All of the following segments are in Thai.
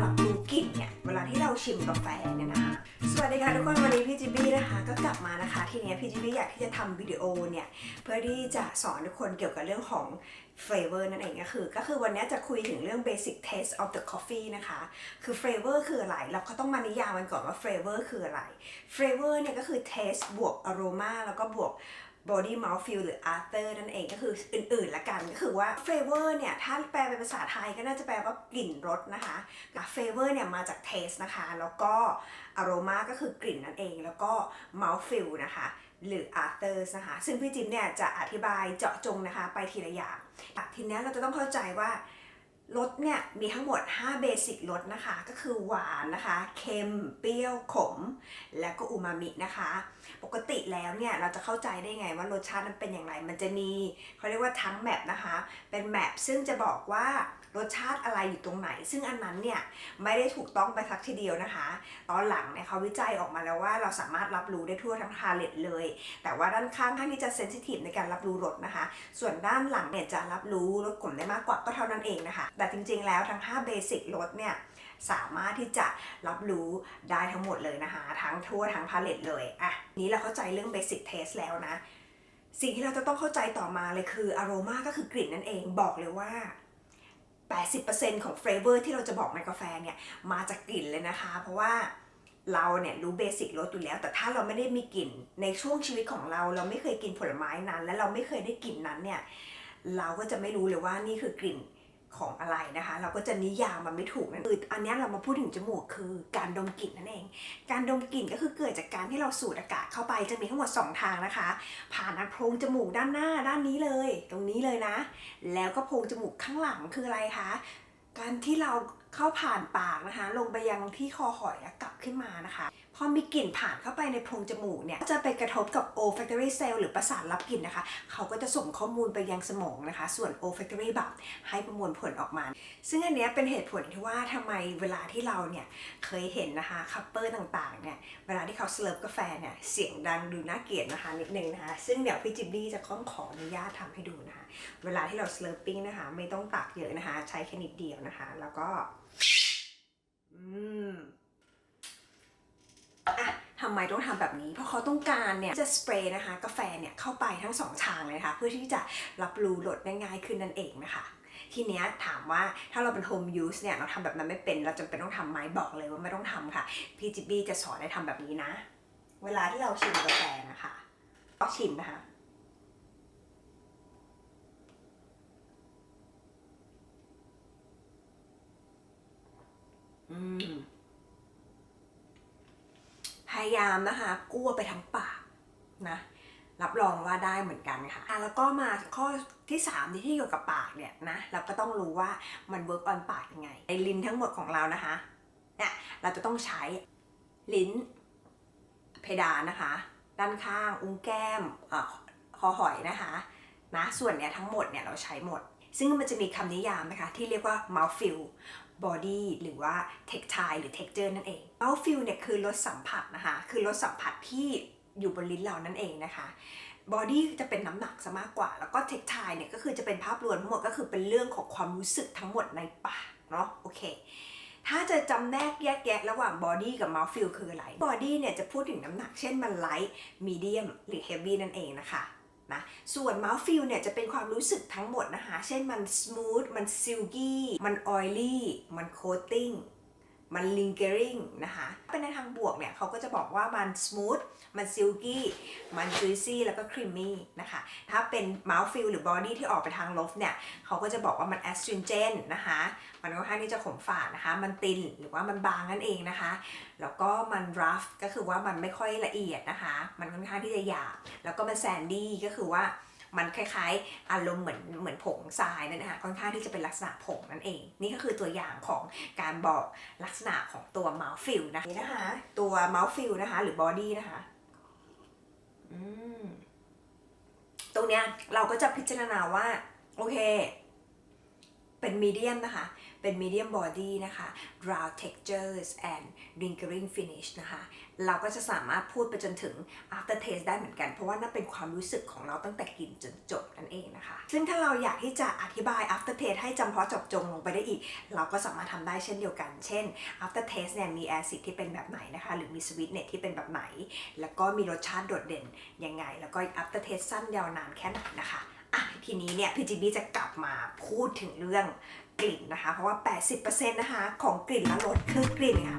รับรู้กลิ่นเนี่ยเวลาที่เราชิมกาแฟเนี่ยนะคะสวัสดีค่ะทุกคนวันนี้พี่จิบี้นะคะก็กลับมานะคะทีนี้พี่จิบี้อยากที่จะทำวิดีโอเนี่ยเพื่อที่จะสอนทุกคนเกี่ยวกับเรื่องของ flavor นั่นเองก็คือ ก็คือวันนี้จะคุยถึงเรื่อง basic taste of the coffee นะคะ คือ flavor คืออะไร เราก็ต้องมานิยามมันก่อนว่า flavor คืออะไร flavor เนี่ยก็คือ taste บวก aroma แล้วก็บวก body mouth feel หรือ after นั่นเองก็คืออื่นๆละกันก็คือว่า flavor เนี่ยถ้าแปลเป็นภาษาไทยก็น่าจะแปลว่ากลิ่นรสนะคะ flavor เนี่ยมาจาก taste นะคะ แล้วก็ aroma ก็คือกลิ่นนั่นเอง แล้วก็ mouth feel นะคะหรือ after นะคะ ซึ่งพี่จิมเนี่ยจะอธิบายเจาะจงนะคะไปทีละอย่างทีนี้เราจะต้องเข้าใจว่า รสเนี่ยมีทั้งหมด 5 เบสิกรสนะคะ ก็คือหวานนะคะ เค็ม เปรี้ยว ขม และก็อูมามินะคะ ปกติแล้วเนี่ยเราจะเข้าใจได้ไงว่ารสชาตินั้นเป็นอย่างไร มันจะมีเขาเรียกว่าทั้งแมปนะคะ เป็นแมปซึ่งจะบอกว่า รสชาติอะไรอยู่ตรงไหน ซึ่งอันนั้นเนี่ยไม่ได้ถูกต้องไปสักทีเดียวนะคะ ตอนหลังเนี่ยเขาวิจัยออกมาแล้วว่าเราสามารถรับรู้ได้ทั่วทั้งพาเลตเลย แต่ว่าด้านข้างข้างที่จะเซนซิทีฟในการรับรู้รสนะคะ ส่วนด้านหลังเนี่ยจะรับรู้รสกลุ่มได้มากกว่าก็เท่านั้นเองนะคะ แต่จริงๆแล้วทั้ง5เบสิกรสเนี่ยสามารถที่จะรับรู้ได้ทั้งหมดเลยนะคะ ทั้งทั่วทั้งพาเลตเลยอะนี้เราเข้าใจเรื่องเบสิกเทสแล้วนะ สิ่งที่เราจะต้องเข้าใจต่อมาเลยคืออ r o มาก็คือกลิ่นนั่นเองบอกเลยว่า 80%ของเฟเวอร์ที่เราจะบอกในกาแฟเนี่ยมาจากกลิ่นเลยนะคะ เพราะว่าเราเนี่ยรู้เบสิกรสอยู่แล้ว แต่ถ้าเราไม่ได้มีกลิ่นในช่วงชีวิตของเรา เราไม่เคยกินผลไม้นั้น และเราไม่เคยได้กลิ่นนั้นเนี่ยเราก็จะไม่รู้เลยว่านี่คือกลิ่น ของอะไรนะคะ เราก็จะนิยามมันไม่ถูกนั่นคืออันนี้เรามาพูดถึงจมูกคือการดมกลิ่นนั่นเอง การดมกลิ่นก็คือเกิดจากการที่เราสูดอากาศเข้าไปจะมีทั้งหมดสองทางนะคะ ผ่านทางโพรงจมูกด้านหน้าด้านนี้เลย ตรงนี้เลยนะ แล้วก็โพรงจมูกข้างหลังคืออะไรคะการที่เราเข้าผ่านปากนะคะ ลงไปยังที่คอหอยแล้วกลับขึ้นมานะคะ พอมีกลิ่นผ่านเข้าไปในโพรงจมูกเนี่ยจะไปกระทบกับ olfactory cell หรือประสาทรับกลิ่นนะคะ เขาก็จะส่งข้อมูลไปยังสมองนะคะ ส่วน olfactory bulb ให้ประมวลผลออกมา ซึ่งอันนี้เป็นเหตุผลที่ว่าทำไมเวลาที่เราเนี่ยเคยเห็นนะคะคัพเปอร์ต่างๆเนี่ยเวลาที่เขาเสิร์ฟกาแฟเนี่ยเสียงดังดูน่าเกลียดนะคะนิดนึงนะคะ ซึ่งเดี๋ยวพี่จิบบี้จะขอขออนุญาตทำให้ดูนะคะ เวลาที่เราเสิร์ฟปิ้งนะคะ ไม่ต้องตักเยอะนะคะ ใช้แค่นิดเดียวนะคะ แล้วก็อืม อะทำไมต้องทำแบบนี้ เพราะเขาต้องการเนี่ยจะสเปรย์นะคะ กาแฟเนี่ยเข้าไปทั้งสองทางเลยนะคะ เพื่อที่จะรับรู้รสได้ง่ายขึ้นนั่นเองนะคะทีเนี้ยถามว่าถ้าเราเป็นโฮมยูสเนี่ยเราทำแบบนั้นไม่เป็นเราจำเป็นต้องทำไหมบอกเลยว่าไม่ต้องทำค่ะพี่จิบบี้จะสอนให้ทำแบบนี้นะ เวลาที่เราชิมกาแฟนะคะก็ชิมนะคะอืม พยายามนะคะกู้ไปทั้งปากนะรับรองว่าได้เหมือนกันค่ะอะ แล้วก็มาข้อที่3ที่ที่เกี่ยวกับปากเนี่ยนะเราก็ต้องรู้ว่ามันเวิร์กออนปากยังไงไอ้ลิ้นทั้งหมดของเรานะคะเนี่ยเราจะต้องใช้ลิ้น เพดานนะคะ ด้านข้าง อุ้งแก้มอคอหอยนะคะนะส่วนเนี้ยทั้งหมดเนี่ยเราใช้หมด ซึ่งมันจะมีคำนิยามนะคะที่เรียกว่า mouth feel body หรือว่า textile หรือ texture นั่นเอง mouth feel เนี่ยคือรสสัมผัสนะคะ คือรสสัมผัสที่อยู่บนลิ้นเรานั่นเองนะคะ body จะเป็นน้ำหนักซะมากกว่า แล้วก็ textile เนี่ยก็คือจะเป็นภาพรวมทั้งหมดก็คือเป็นเรื่องของความรู้สึกทั้งหมดในปากเนาะโอเค ถ้าจะจำแนกแยกแยะระหว่าง body กับ mouth feel คืออะไร body เนี่ยจะพูดถึงน้ำหนักเช่นมัน light medium หรือ heavy นั่นเองนะคะ นะส่วน mouth feel เนี่ยจะเป็นความรู้สึกทั้งหมดนะคะ เช่นมัน smooth มัน silky มัน oily มัน coating มัน lingering นะคะ เป็นในทางบวกเนี่ยเขาก็จะบอกว่ามัน smooth มัน silky มัน juicy แล้วก็ creamy นะคะ ถ้าเป็น mouth feel หรือ body ที่ออกไปทางลบเนี่ยเขาก็จะบอกว่ามัน astringent นะคะ มันค่อนข้างที่จะขมฝาดนะคะ มันตินหรือว่ามันบางนั่นเองนะคะ แล้วก็มัน rough ก็คือว่ามันไม่ค่อยละเอียดนะคะ มันค่อนข้างที่จะหยาบ แล้วก็มัน sandy ก็คือว่า มันคล้ายๆ อารมณ์เหมือนเหมือนผงทรายนั่นนะคะค่อนข้างที่จะเป็นลักษณะผงนั่นเอง นี่ก็คือตัวอย่างของการบอกลักษณะของตัวเมาส์ฟิลนะนี่นะคะ ตัวเมาส์ฟิลนะคะ หรือบอดี้นะคะอืมตรงเนี้ยเราก็จะพิจารณาว่า โอเค เป็นมีเดียมนะคะ เป็น medium body นะคะ round textures and lingering finish นะคะ เราก็จะสามารถพูดไปจนถึง after taste ได้เหมือนกัน เพราะว่านั่นเป็นความรู้สึกของเราตั้งแต่กินจนจบนั่นเองนะคะ ซึ่งถ้าเราอยากที่จะอธิบาย after taste ให้จำเพาะเจบจงลงไปได้อีก เราก็สามารถทำได้เช่นเดียวกัน เช่น after taste เนี่ยมี acid ที่เป็นแบบไหนนะคะ หรือมี sweetness ที่เป็นแบบไหน แล้วก็มีรสชาติโดดเด่นยังไง แล้วก็ after taste สั้นยาวนานแค่ไหนนะคะอะทีนี้เนี่ยพี่จิบี้จะกลับมาพูดถึงเรื่อง กลิ่นนะคะ เพราะว่า 80%นะคะของกลิ่นและรสคือกลิ่นค่ะ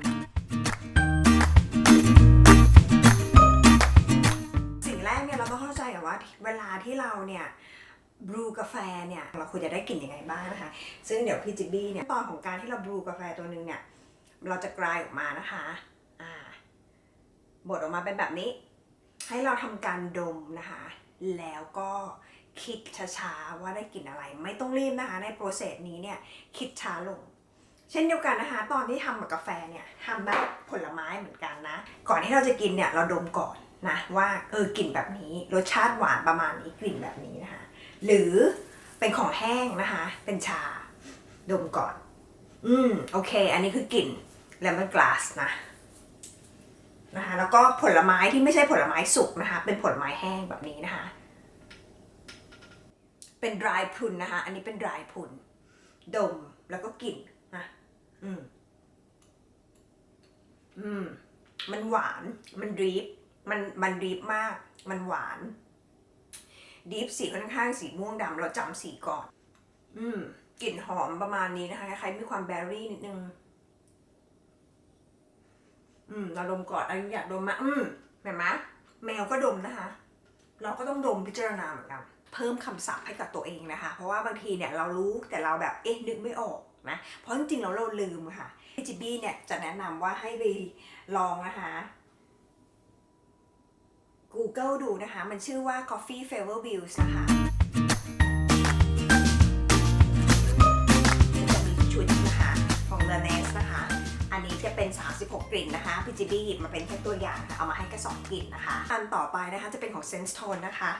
สิ่งแรกเนี่ยเราต้องเข้าใจก่อนว่าเวลาที่เราเนี่ยบรูกาแฟเนี่ยเราควรจะได้กลิ่นยังไงบ้างนะคะ ซึ่งเดี๋ยวพี่จิบบี้เนี่ยตอนของการที่เราบรูกาแฟตัวหนึ่งเนี่ยเราจะกลายออกมานะคะอ่าบดออกมาเป็นแบบนี้ ให้เราทำการดมนะคะ แล้วก็ คิดช้าๆว่าได้กลิ่นอะไร ไม่ต้องรีบนะคะ ในโปรเซสนี้เนี่ยคิดช้าลง เช่นเดียวกันนะคะ ตอนที่ทำกับกาแฟเนี่ยทำแบบผลไม้เหมือนกันนะ ก่อนที่เราจะกินเนี่ยเราดมก่อนนะว่าเออกลิ่นแบบนี้รสชาติหวานประมาณนี้กลิ่นแบบนี้นะคะ หรือเป็นของแห้งนะคะ เป็นชาดมก่อน อืมโอเค อันนี้คือกลิ่นเลมอนกลาสนะนะคะแล้วก็ผลไม้ที่ไม่ใช่ผลไม้สุกนะคะ เป็นผลไม้แห้งแบบนี้นะคะ เป็น dry พรุนนะคะ อันนี้เป็น dry พรุน ดมแล้วก็กลิ่นนะอืม อืม มันหวาน มันรีบ มัน มันรีบมาก มันหวาน ดีฟสีค่อนข้างสีม่วงดำเราจำสีก่อน อืม กลิ่นหอมประมาณนี้นะคะ คล้ายๆมีความแบร์รี่นิดนึง อืม เราดมก่อนอายุอยากดมมะ อืม เห็นไหมแมวก็ดมนะคะ เราก็ต้องดมพิจารณาเหมือนกัน เพิ่มคำศัพท์ให้กับตัวเองนะคะ เพราะว่าบางทีเนี่ยเรารู้แต่เราแบบเอ๊ะนึกไม่ออกนะเพราะจริงๆเราเราลืมค่ะพี่จิบี้เนี่ยจะแนะนำว่าให้ไปลองนะคะ Google ดูนะคะ มันชื่อว่า Coffee Flavor Views นะคะจะมีชุดนะคะของ l e n e s นะคะ อันนี้จะเป็น 36 กลิ่นนะคะพี่จิบี้หยิบมาเป็นแค่ตัวอย่างค่ะเอามาให้แค่2กลิ่นนะคะ อันต่อไปนะคะจะเป็นของ Sense Tone นะคะ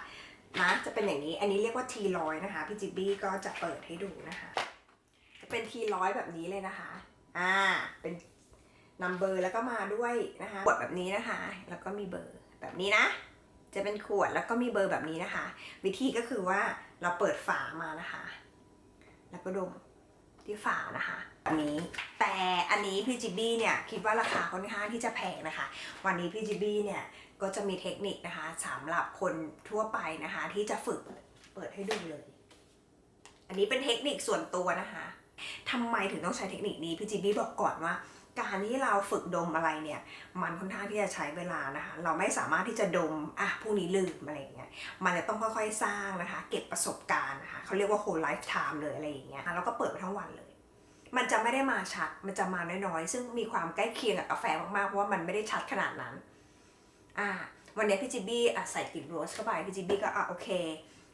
นะจะเป็นอย่างนี้อันนี้เรียกว่า T ร้อยนะคะพี่จิบบี้ก็จะเปิดให้ดูนะคะ จะเป็น T ร้อยแบบนี้เลยนะคะ อ่าเป็นนัมเบอร์แล้วก็มาด้วยนะคะขวดแบบนี้นะคะ แล้วก็มีเบอร์แบบนี้นะ จะเป็นขวดแล้วก็มีเบอร์แบบนี้นะคะ วิธีก็คือว่าเราเปิดฝามานะคะ แล้วก็ดมที่ฝานะคะแบบนี้แต่อันนี้พี่จิบบี้เนี่ยคิดว่าราคาค่อนข้างที่จะแพงนะคะ วันนี้พี่จิบบี้เนี่ย ก็จะมีเทคนิคนะคะสำหรับคนทั่วไปนะคะ ที่จะฝึกเปิดให้ดูเลย อันนี้เป็นเทคนิคส่วนตัวนะคะทำไมถึงต้องใช้เทคนิคนี้พี่จิบบี้บอกก่อนว่า การที่เราฝึกดมอะไรเนี่ย มันค่อนข้างที่จะใช้เวลานะคะ เราไม่สามารถที่จะดมอะพรุ่งนี้ลืมอะไรอย่างเงี้ยมันจะต้องค่อยๆสร้างนะคะ เก็บประสบการณ์นะคะเขาเรียกว่า whole lifetime เลยอะไรอย่างเงี้ยแล้วก็เปิดไปทั้งวันเลยมันจะไม่ได้มาชัด มันจะมาน้อยๆ ซึ่งมีความใกล้เคียงกับกาแฟมากๆ เพราะว่ามันไม่ได้ชัดขนาดนั้น อ่าวันนี้พี่จิบบี้อะใส่กลิ่นโรสเข้าไปพี่จิบบี้ก็อะโอเค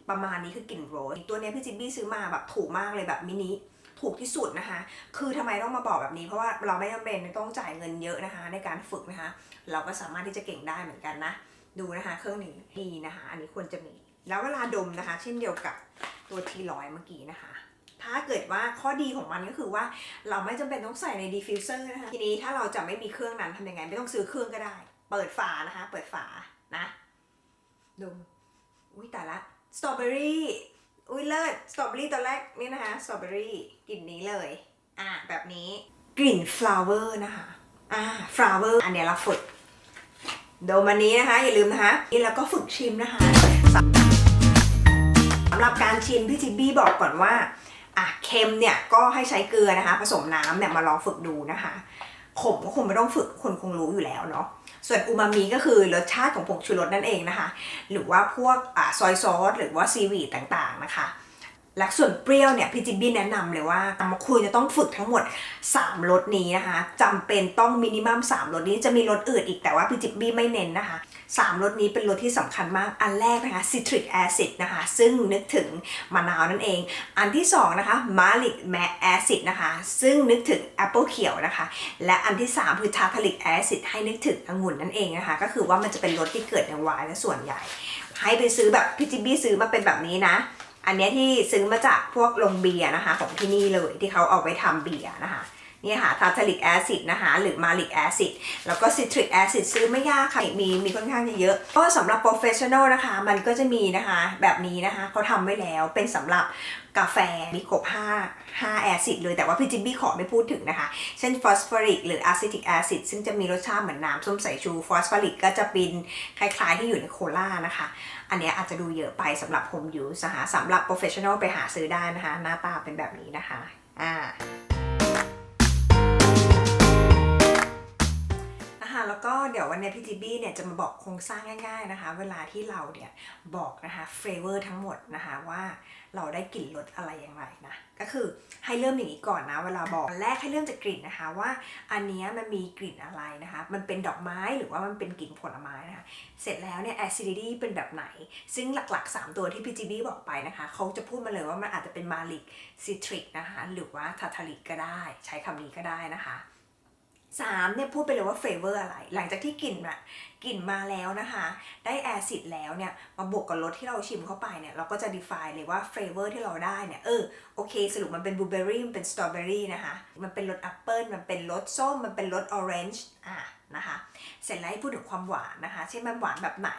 ประมาณนี้คือกลิ่นโรสตัวเนี้ยพี่จิบบี้ซื้อมาแบบถูกมากเลยแบบมินิถูกที่สุดนะคะ คือทำไมต้องมาบอกแบบนี้ เพราะว่าเราไม่จำเป็นต้องจ่ายเงินเยอะนะคะ ในการฝึกนะคะ เราก็สามารถที่จะเก่งได้เหมือนกันนะ ดูนะคะ เครื่องนี้มีนะคะ อันนี้ควรจะมี แล้วเวลาดมนะคะ เช่นเดียวกับตัวทีร้อยเมื่อกี้นะคะ ถ้าเกิดว่าข้อดีของมันก็คือว่าเราไม่จำเป็นต้องใส่ในดีฟิวเซอร์นะคะ ทีนี้ถ้าเราจะไม่มีเครื่องนั้นทำยังไง ไม่ต้องซื้อเครื่องก็ได้ เปิดฝานะคะ เปิดฝานะดมอุ้ยแต่ละสตรอเบอรี่อุ้ยเลิศสตรอเบอรี่ตอนแรกนี่นะคะสตรอเบอรี่กลิ่นนี้เลย อะแบบนี้กลิ่น flower นะคะอ่า flower อันเนี้ยเราฝึกดมันนี้นะคะ อย่าลืมนะคะนี่แล้วก็ฝึกชิมนะคะสำหรับการชิมพี่จิบบี้บอกก่อนว่าอะเค็มเนี่ยก็ให้ใช้เกลือนะคะ ผสมน้ำเนี่ยมาลองฝึกดูนะคะขมก็คงไม่ต้องฝึกคนคงรู้อยู่แล้วเนาะ ส่วนอูมามิก็คือรสชาติของผงชูรสนั่นเองนะคะ หรือว่าพวกอซอยซอสหรือว่าซีวีดต่างๆนะคะและส่วนเปรี้ยวเนี่ยพี่จิบบี้แนะนำเลยว่าคุยจะต้องฝึกทั้งหมด 3รสนี้นะคะจำเป็นต้องมินิมัม3รสนี้จะมีรสอื่นอีกแต่ว่าพี่จิบบี้ไม่เน้นนะคะ 3รสนี้เป็นรสที่สำคัญมาก อันแรกนะคะ citric acid นะคะ ซึ่งนึกถึงมะนาวนั่นเอง อันที่2นะคะ malic acid นะคะ ซึ่งนึกถึงแอปเปิลเขียวนะคะ และอันที่ 3 คือ tartaric acid ให้นึกถึงองุ่นนั่นเองนะคะ ก็คือว่ามันจะเป็นรสที่เกิดในวน์และส่วนใหญ่ ให้ไปซื้อแบบพี่จิบบี้ซื้อมาเป็นแบบนี้นะอันนี้ที่ซื้อมาจากพวกโรงเบียร์นะคะ ของที่นี่เลยที่เขาเอาไปทำเบียร์นะคะ นี่ค่ะทาร์ทาริกแอซิดนะคะหรือมาลิกแอซิดแล้วก็ซิตริกแอซิดซื้อไม่ยากค่ะ มีมีค่อนข้างจะเยอะ ก็สำหรับโปรเฟชชั่นอลนะคะ มันก็จะมีนะคะแบบนี้นะคะเขาทำไว้แล้วเป็นสำหรับกาแฟมีครบ5 5แอซิดเลยแต่ว่าพี่จิมบี้ขอไม่พูดถึงนะคะ เช่นฟอสฟอริกหรืออะซิติกแอซิดซึ่งจะมีรสชาติเหมือนน้ำส้มสายชูฟอสฟอริกก็จะเป็นคล้ายๆที่อยู่ในโคลานะคะ อันนี้อาจจะดูเยอะไปสำหรับ home use นะคะสำหรับ professional ไปหาซื้อได้นะคะ หน้าตาเป็นแบบนี้นะคะอ่า เดี๋ยววันนี้พี่จีบี้เนี่ยจะมาบอกโครงสร้างง่าย ๆนะคะ เวลาที่เราเนี่ยบอกนะคะเฟเวอร์ทั้งหมดนะคะว่าเราได้กลิ่นรสอะไรอย่างไรนะ ก็คือให้เริ่มอย่างนี้ก่อนนะ เวลาบอกอันแรกให้เริ่มจากกลิ่นนะคะว่าอันนี้มันมีกลิ่นอะไรนะคะ มันเป็นดอกไม้หรือว่ามันเป็นกลิ่นผลไม้นะคะ เสร็จแล้วเนี่ย acidity เป็นแบบไหน ซึ่งหลักๆ 3 ตัวที่พี่จีบี้บอกไปนะคะเขาจะพูดมาเลยว่ามันอาจจะเป็นมาลิกซิตริกนะคะหรือว่าทาทาริกก็ได้ ใช้คำนี้ก็ได้นะคะ สามเนี่ยพูดไปเลยว่าเฟเวอร์อะไร หลังจากที่กลิ่นอะกลิ่นมาแล้วนะคะ ได้แอซิดแล้วเนี่ย มาบวกกับรสที่เราชิมเข้าไปเนี่ย เราก็จะ define เลยว่าเฟเวอร์ที่เราได้เนี่ย เออ โอเค สรุปมันเป็นบลูเบอร์รี่ มันเป็นสตรอเบอรี่นะคะ มันเป็นรสแอปเปิลมันเป็นรสส้ม มันเป็นรสออเรนจ์ อะนะคะ เสร็จแล้วให้พูดถึงความหวานนะคะ เช่นมันหวานแบบไหน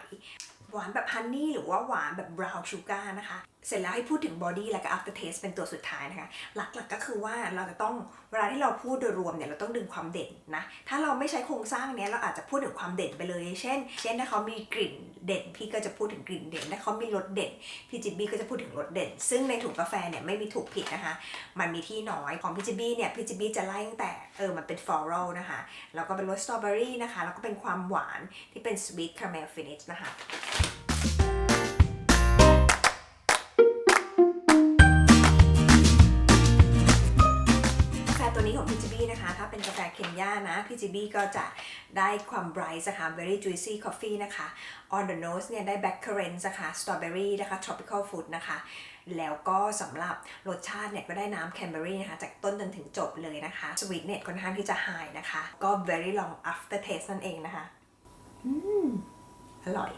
หวานแบบฮันนี่หรือว่าหวานแบบบราวน์ชูการ์นะคะเสร็จแล้วให้พูดถึงบอดี้แล้วก็ after taste เป็นตัวสุดท้ายนะคะ หลักๆก็คือว่าเราจะต้องเวลาที่เราพูดโดยรวมเนี่ยเราต้องดึงความเด่นนะ ถ้าเราไม่ใช้โครงสร้างเนี้ยเราอาจจะพูดถึงความเด่นไปเลย เช่น เช่นถ้าเขามีกลิ่นเด่น พี่ก็จะพูดถึงกลิ่นเด่น ถ้าเขามีรสเด่น พี่จิบบี้ก็จะพูดถึงรสเด่น ซึ่งในถุงกาแฟเนี่ยไม่มีถูกผิดนะคะ มันมีที่น้อยของพี่จิบบี้เนี่ยพี่จิบบี้จะไล่ตั้งแต่เออมันเป็น floral นะคะ แล้วก็เป็นรสสตรอเบอรี่นะคะ แล้วก็เป็นความหวานที่เป็น sweet caramel finish นะคะ เป็นกาแฟเคนยานะ พี่จิบี้ก็จะได้ความ bright นะคะ very juicy coffee นะคะ on the nose เนี่ยได้ black currant นะคะ strawberry นะคะ tropical fruit นะคะ แล้วก็สำหรับรสชาติเนี่ยก็ได้น้ำ cranberry นะคะ จากต้นจนถึงจบเลยนะคะ sweetness ค่อนข้างที่จะ high นะคะ ก็ very long after taste นั่นเองนะคะ อืม อร่อย